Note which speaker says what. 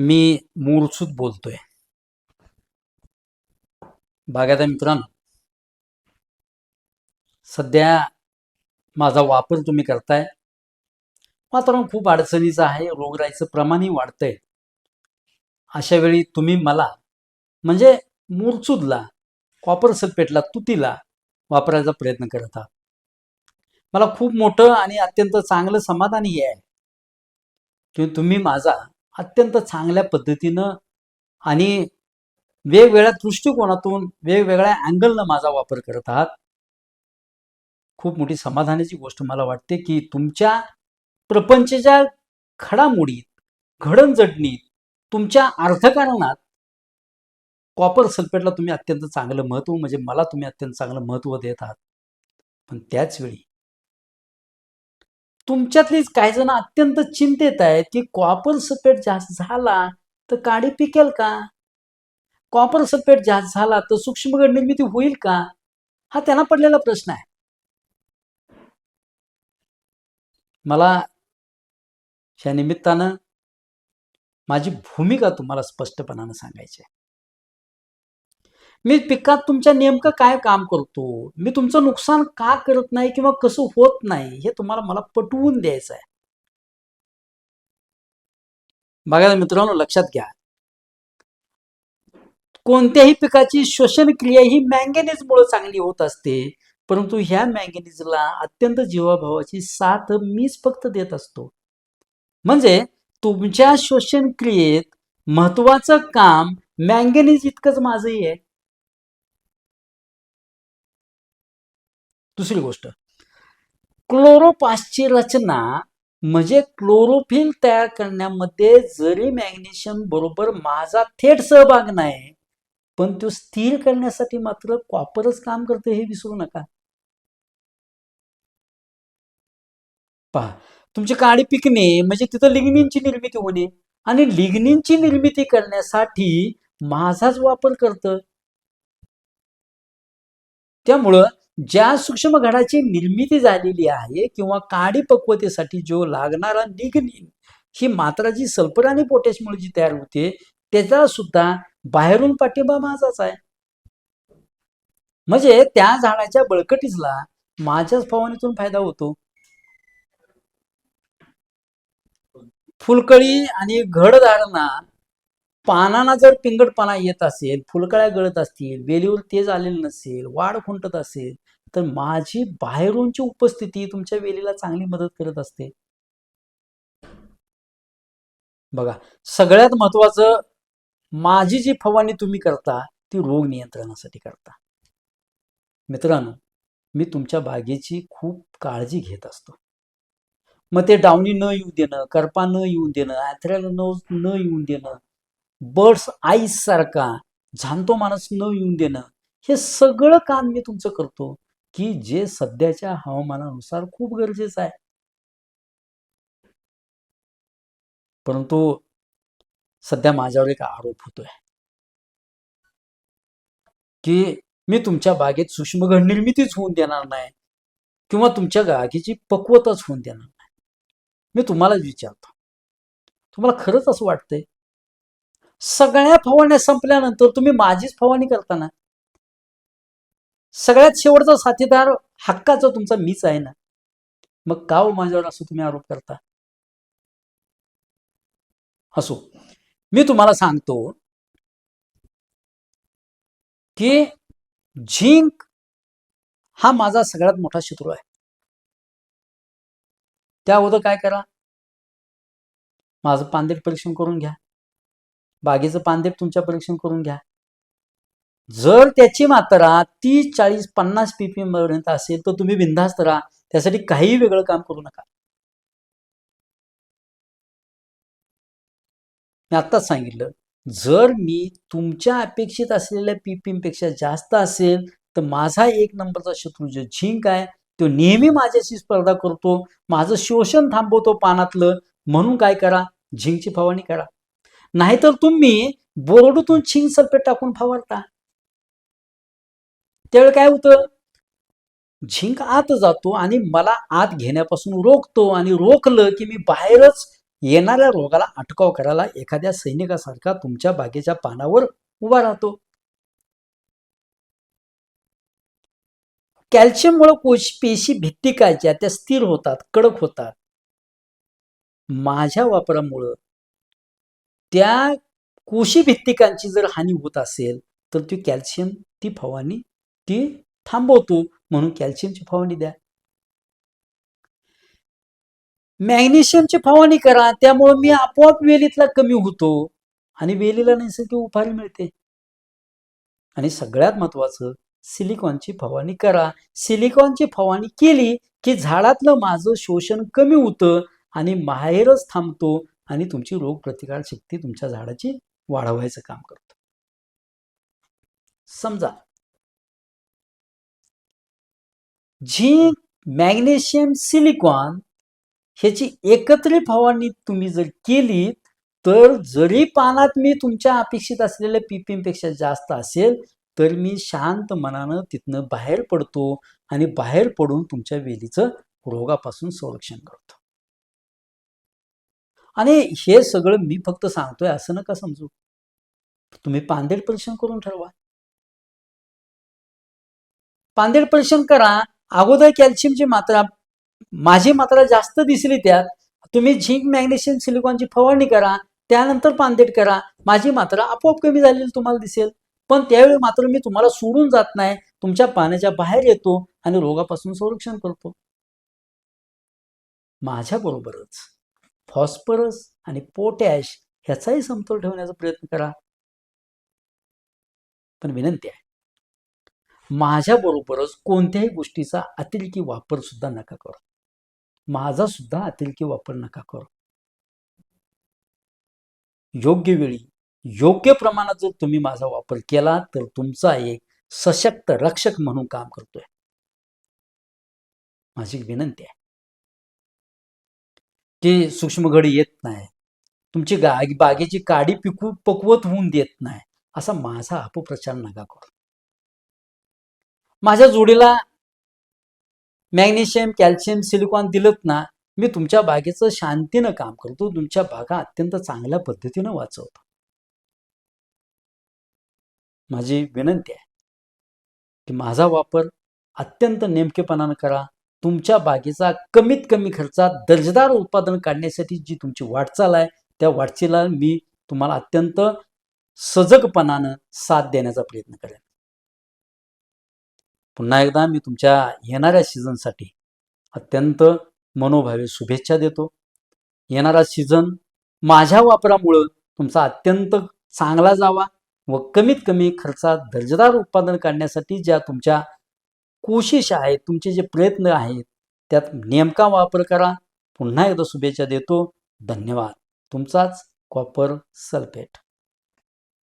Speaker 1: मी मूळसूत बोलतोय. बागायता मित्रांनो. सध्या माझा वापर तुम्ही करताय. वातावरण खूप अडचणीचं आहे. रोगराईचं प्रमाणही वाढतंय. अशा वेळी तुम्ही मला म्हणजे मूरचूदला कॉपर सल्फेटला तुतीला वापरायचा प्रयत्न करत आहात. मला खूप मोठं आणि अत्यंत चांगलं समाधान हे आहे. की तुम्ही माझा अत्यंत चांगल्या पद्धतीनं आणि वेगवेगळ्या दृष्टिकोनातून वेगवेगळ्या अँगलनं माझा वापर करत आहात. खूप मोठी समाधानाची गोष्ट मला वाटते की तुमच्या प्रपंचच्या घडामोडीत घडणजडणीत तुमच्या अर्थकारणात कॉपर सल्फेटला तुम्ही अत्यंत चांगलं महत्त्व म्हणजे मला तुम्ही अत्यंत चांगलं महत्त्व देत आहात. पण त्याच वेळी तुमच्यातलीच काही जण अत्यंत चिंतेत आहेत की कॉपर सल्फेट जास्त झाला तर काडी पिकेल का? कॉपर सल्फेट जास्त झाला तर सूक्ष्म निर्मिती होईल का? हा त्यांना पडलेला प्रश्न आहे. मला या निमित्तानं माझी भूमिका तुम्हाला स्पष्टपणानं सांगायची आहे. मी पिकात तुमच्या नेमकं काय काम करतो? मी तुमचं नुकसान का करत नाही किंवा कसं होत नाही हे तुम्हाला मला पटवून द्यायचं आहे. बघा मित्रांनो लक्षात घ्या. कोणत्याही पिकाची श्वसन क्रिया ही मँगॅनिजमुळे चांगली होत असते परंतु ह्या मँगेनीजला अत्यंत जीवाभावाची साथ मीच फक्त देत असतो. म्हणजे तुमच्या श्वसन क्रियेत महत्वाचं काम मँगॅनिज इतकंच माझंही आहे. दुसरी गोष्ट. क्लोरोपासची रचना म्हणजे क्लोरोफिल तयार करण्यामध्ये जरी मॅग्नेशियम बरोबर माझा थेट सहभाग नाही पण तो स्थिर करण्यासाठी मात्र कॉपरच काम करते हे विसरू नका. पहा तुमची काळी पिकणे म्हणजे तिथं लिग्निनची निर्मिती होणे आणि लिग्निनची निर्मिती करण्यासाठी माझाच वापर करतं. त्यामुळं ज्या सूक्ष्म घडाची निर्मिती झालेली आहे किंवा काडी पक्वतेसाठी जो लागणारा लिग्निन ही मात्रा जी सल्फर आणि पोटॅशमुळे जी तयार होते त्याचा सुद्धा बाहेरून पाठिंबा माझाच आहे. म्हणजे त्या झाडाच्या बळकटीसला माझ्याच फवारणीतून फायदा होतो. फुलकळी आणि घड घडधारणा पानांना जर पिंगटपणा येत असेल फुलकळ्या गळत असतील वेलीवर तेज आलेलं नसेल वाढ खुंटत असेल तर माझी बाहेरूनची उपस्थिती तुमच्या वेलीला चांगली मदत करत असते. बघा सगळ्यात महत्वाचं माझी जी फवारणी तुम्ही करता ती रोग नियंत्रणासाठी करता. मित्रांनो मी तुमच्या बागेची खूप काळजी घेत असतो. मग ते डावणी न येऊ देणं करपा न येऊन देणं ॲथ्रॅल न न येऊन देणं बर्ड्स आईस सारखा झांतो माणूस न येऊन देणं हे सगळं काम मी तुमचं करतो की जे सध्याच्या हवामानानुसार खूप गरजेचं आहे. परंतु सध्या माझ्यावर एक आरोप होतोय. की मी तुमच्या बागेत सूक्ष्म घड निर्मितीच होऊन देणार नाही किंवा तुमच्या बागेची पक्वताच होऊन देणार नाही. मी तुम्हाला विचारतो. तुम्हाला खरंच असं वाटतंय? सगळ्या फवारण्या संपल्यानंतर तुम्ही माझीच फवारणी करताना. सगळ्यात शेवटचा साथीदार हक्काचा तुमचा मीच आहे ना. मग का हो माझ्यावर असं तुम्ही आरोप करता? असो मी तुम्हाला सांगतो की झिंक हा माझा सगळ्यात मोठा शत्रू आहे. त्या अगोदर काय करा? माझं पांदेट परीक्षण करून घ्या. बागेचं पानदेप तुमच्या परीक्षण करून घ्या. जर त्याची मात्रा तीस चाळीस पन्नास पीपीएम पर्यंत असेल तर तुम्ही बिनधास्त राहा. त्यासाठी काही वेगळं काम करू नका. मी आत्ताच सांगितलं जर मी तुमच्या अपेक्षित असलेल्या पीपीएमपेक्षा जास्त असेल तर माझा एक नंबरचा शत्रू जो झिंक आहे तो नेहमी माझ्याशी स्पर्धा करतो. माझं शोषण थांबवतो पानातलं. म्हणून काय करा? झिंकची फवारणी करा. नाहीतर तुम्ही बोर्डतून छिंग सल्फेट टाकून फवारता. त्यावेळी काय होतं? झिंक आत जातो आणि मला आत घेण्यापासून रोखतो आणि रोखलं की मी बाहेरच येणाऱ्या रोगाला अटकाव करायला एखाद्या सैनिकासारखा तुमच्या बागेच्या पानावर उभा राहतो. कॅल्शियममुळे कोश पेशी भित्तिकाच्या त्या स्थिर होतात कडक होतात. माझ्या वापरामुळं त्या कोशी भित्तिकांची जर हानी होत असेल तर ती कॅल्शियम ती फवारणी ती थांबवतो म्हणून कॅल्शियमची फवारणी द्या. मॅग्नेशियमची फवारणी करा त्यामुळे मी आपोआप वेलीतला कमी होतो आणि वेलीला नैसर्गिक उभारी मिळते. आणि सगळ्यात महत्वाचं सिलिकॉनची फवारणी करा. सिलिकॉनची फवारणी केली की झाडातलं माझं शोषण कमी होतं आणि माहेरच थांबतो आणि तुमची रोगप्रतिकार शक्ती तुमच्या झाडाची वाढवायचं काम करतो. समजा झिंक मॅग्नेशियम सिलिकॉन ह्याची एकत्रित फवारणी तुम्ही जर केली तर जरी पानात मी तुमच्या अपेक्षित असलेल्या PPM जास्त असेल तर मी शांत मनानं तिथनं बाहेर पडतो आणि बाहेर पडून तुमच्या वेलीचं रोगापासून संरक्षण करतो. आणि हे सगळं मी फक्त सांगतोय असं नका समजू. तुम्ही पांदेड परीक्षण करून ठरवा. पांदेड परीक्षण करा. अगोदर कॅल्शियमची मात्रा माझी मात्रा जास्त दिसली त्यात तुम्ही झिंक मॅग्नेशियम सिलिकॉनची फवारणी करा त्यानंतर पांदेड करा. माझी मात्रा आपोआप कमी झालेली तुम्हाला दिसेल. पण त्यावेळी मात्र मी तुम्हाला सोडून जात नाही. तुमच्या पाण्याच्या बाहेर येतो आणि रोगापासून संरक्षण करतो. माझ्या बरोबरच फॉस्फरस आणि पोटॅश ह्याचाही समतोल ठेवण्याचा प्रयत्न करा. पण विनंती आहे माझ्याबरोबरच कोणत्याही गोष्टीचा अतिरेकी वापर सुद्धा नका करू. माझा सुद्धा अतिरेकी वापर नका करू. योग्य वेळी योग्य प्रमाणात जर तुम्ही माझा वापर केला तर तुमचा एक सशक्त रक्षक म्हणून काम करतोय. माझी विनंती आहे. ते सूक्ष्मगडी येत नाही तुमची गा बागेची काडी पिकू पकवत होऊन देत नाही असा माझा अपप्रचार नका करू. माझ्या जोडीला मॅग्नेशियम कॅल्शियम सिलिकॉन दिलत ना मी तुमच्या बागेचं शांतीनं काम करतो तुमच्या बागा अत्यंत चांगल्या पद्धतीनं वाचवतो. माझी विनंती आहे की माझा वापर अत्यंत नेमकेपणानं करा तुमच्या बागेचा कमीत कमी खर्चात दर्जेदार उत्पादन काढण्यासाठी जी तुमची वाटचाल आहे त्या वाटचालीला मी तुम्हाला अत्यंत सजगपणानं साथ देण्याचा प्रयत्न करेन. पुन्हा एकदा मी तुमच्या येणाऱ्या सीझनसाठी अत्यंत मनोभावे शुभेच्छा देतो. येणारा सीझन माझ्या वापरामुळं तुमचा अत्यंत चांगला जावा व कमीत कमी खर्चात दर्जेदार उत्पादन काढण्यासाठी ज्या तुमच्या कोशिश आहे तुमचे जे प्रयत्न आहेत त्यात नेमका वापर करा. पुन्हा एकदा शुभेच्छा देतो. धन्यवाद. तुमचाच कॉपर सल्फेट.